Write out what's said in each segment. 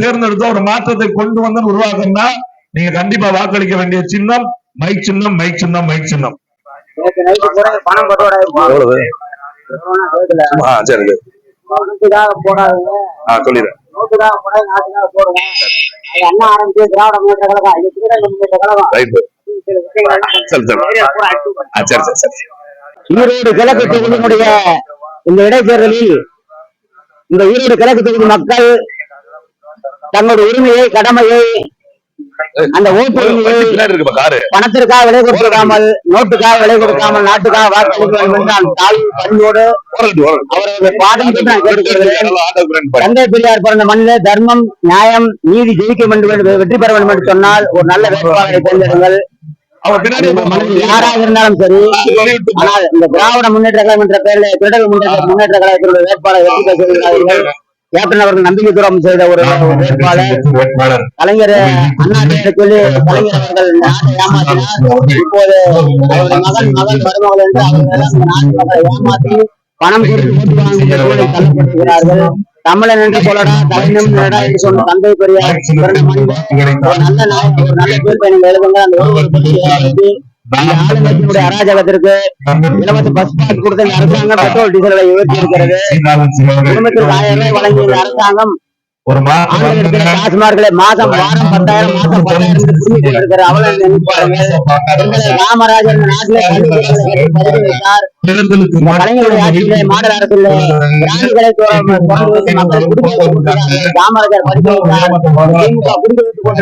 தேர்ந்தெடுத்து ஒரு மாற்றத்தை கொண்டு வந்து உருவாக்கணும்னா நீங்க கண்டிப்பா வாக்களிக்க வேண்டிய சின்னம் மைக் சின்னம் மைக் சின்னம் மைக் சின்னம். சொல்லிடுறேன். ஈரோடு கிழக்கு தொகுதியினுடைய இந்த இடைத்தேர்தலில் இந்த ஈரோடு கிழக்கு தொகுதி மக்கள் தங்களுடைய உரிமையை கடமையை அந்த ஓட்டு உரிமையை வண்டி பின்னாடி இருக்குப்பா காரு? பணத்திற்காக விலை கொடுக்காமல் நோட்டுக்காக விலை கொடுக்காமல் நாட்டுக்காக வாக்களிக்க வேண்டும் என்று நான் தாய் பணியோடு ஓரட்டு ஓரட்டு அவரது பாடம். தந்தை பெரியார் பிறந்த மண்ணிலே தர்மம் நியாயம் நீதி ஜெயிக்க வேண்டும் என்று வெற்றி பெற வேண்டும் என்று சொன்னால் ஒரு நல்ல வேட்பாளரை தேர்ந்தெடுங்கள். அந்த யாராக இருந்தாலும் சரி. ஆனால் இந்த திராவிட முன்னேற்ற கழகம் என்ற பெயரில் திருடல் முன்னேற்ற முன்னேற்ற கழகத்தினுடைய வேட்பாளர் வெற்றி பெற கேப்டன் அவர்கள் நம்பிக்கை தூரம் செய்த ஒரு வேட்பாளர். கலைஞர் அண்ணா சொல்லி கலைஞர் அவர்கள் நாட்டை ஏமாற்றினார் இப்போது அவருடைய மகன் மகன் மருமகள் என்று அவர்கள் ஏமாற்றி பணம் கொடுத்து ஓட்டு தள்ளப்படுகிறார்கள் தமிழன் என்று சொல்லடா தலைநம் என்று சொன்ன தந்தை பெரியார் நல்ல நல்ல தீர்ப்பை நீங்க எழுதுங்க அந்த ஒரு அராஜகத்திற்கு இலவச பஸ் பாஸ் கொடுத்த அரசாங்கம் பெட்ரோல் டீசலை உயர்த்தி இருக்கிறது. குடும்பத்திற்கு ஆயிரம் ரூபாய் வழங்கிய அரசாங்கம். ஒரு ஆண்களுக்கு டாஸ்மார்க்களை மாதம் வாரம் பத்தாயிரம் காமராஜர் இந்த நாட்டிலே கலைஞருடைய மாடல்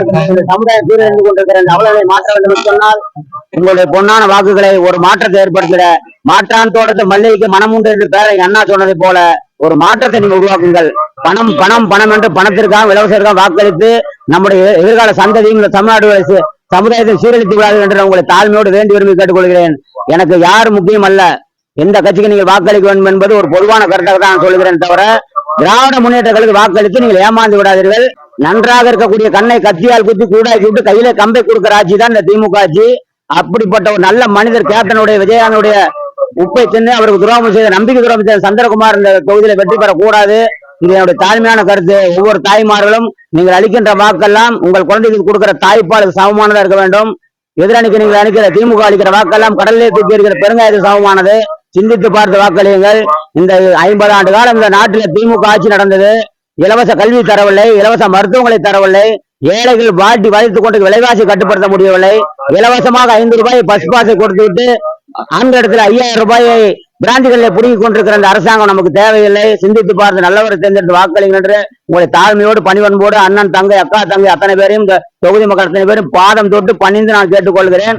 அரசில் சமுதாய சீரழிந்து கொண்டிருக்கிற அவலங்களை மாற்ற வேண்டும் சொன்னால் உங்களுடைய பொன்னான வாக்குகளை ஒரு மாற்றத்தை ஏற்படுத்திட மாற்றான் தோட்டத்தை மல்லிகைக்கு மனம் உண்டு என்று பேரை அண்ணா சொன்னதை போல ஒரு மாற்றத்தை நீங்க உருவாக்குங்கள். பணம் பணம் பணம் என்று பணத்திற்காக இலவசத்திற்காக வாக்களித்து நம்முடைய எதிர்கால சந்ததியும் இந்த தமிழ்நாடு சமுதாயத்தை சீரழித்து விடாது என்று உங்களை தாழ்மையோடு வேண்டி விரும்பி கேட்டுக்கொள்கிறேன். எனக்கு யார் முக்கியம் அல்ல. எந்த கட்சிக்கு நீங்கள் வாக்களிக்க வேண்டும் என்பது ஒரு பொதுவான கருத்தாக தான் சொல்கிறேன் தவிர திராவிட முன்னேற்றங்களுக்கு வாக்களித்து நீங்கள் ஏமாந்து விடாதீர்கள். நன்றாக இருக்கக்கூடிய கண்ணை கத்தியால் குத்தி கூடாக்கி விட்டு கையில கம்பை கொடுக்கிற ஆட்சி தான் இந்த திமுக ஆட்சி. அப்படிப்பட்ட ஒரு நல்ல மனிதர் கேப்டனுடைய விஜயானுடைய உப்பை சென்று அவருக்கு துரோகம் செய்த நம்பிக்கை துரோகம் செய்த சந்திரகுமார் இந்த தொகுதியில வெற்றி பெறக்கூடாது. இது என்னுடைய தாழ்மையான கருத்து. ஒவ்வொரு தாய்மார்களும் நீங்கள் அளிக்கின்ற வாக்கெல்லாம் உங்கள் குழந்தைகளுக்கு கொடுக்கிற தாய்ப்பாலுக்கு சமமானதா இருக்க வேண்டும். எதிரணிக்கு நீங்கள் அளிக்கிற திமுக அளிக்கிற வாக்கெல்லாம் கடலிலே தூக்கி இருக்கிற பெருங்காயத்துக்கு சமமானது. சிந்தித்து பார்த்து வாக்களியுங்கள். இந்த ஐம்பது ஆண்டு காலம் இந்த நாட்டில் திமுக ஆட்சி நடந்தது. இலவச கல்வி தரவில்லை இலவச மருத்துவங்களை தரவில்லை ஏழைகள் வாட்டி வளைத்துக் கொண்டு விலைவாசி கட்டுப்படுத்த முடியவில்லை. இலவசமாக ஐந்து ரூபாய் பஸ் பாஸை கொடுத்து அந்த இடத்துல ஐயாயிரம் ரூபாயை பிராஞ்சுகளில் புடுங்கி கொண்டிருக்கிற அந்த அரசாங்கம் நமக்கு தேவையில்லை. சிந்தித்து பார்த்து நல்லவரை தேர்ந்தெடுத்து வாக்களிங்கள் என்று உங்களை தாழ்மையோடு பணிவன்போடு அண்ணன் தங்கை அக்கா தங்கை அத்தனை பேரையும் இந்த தொகுதி மக்கள் அத்தனை பேரும் பாதம் தொட்டு பணிந்து நான் கேட்டுக்கொள்கிறேன்.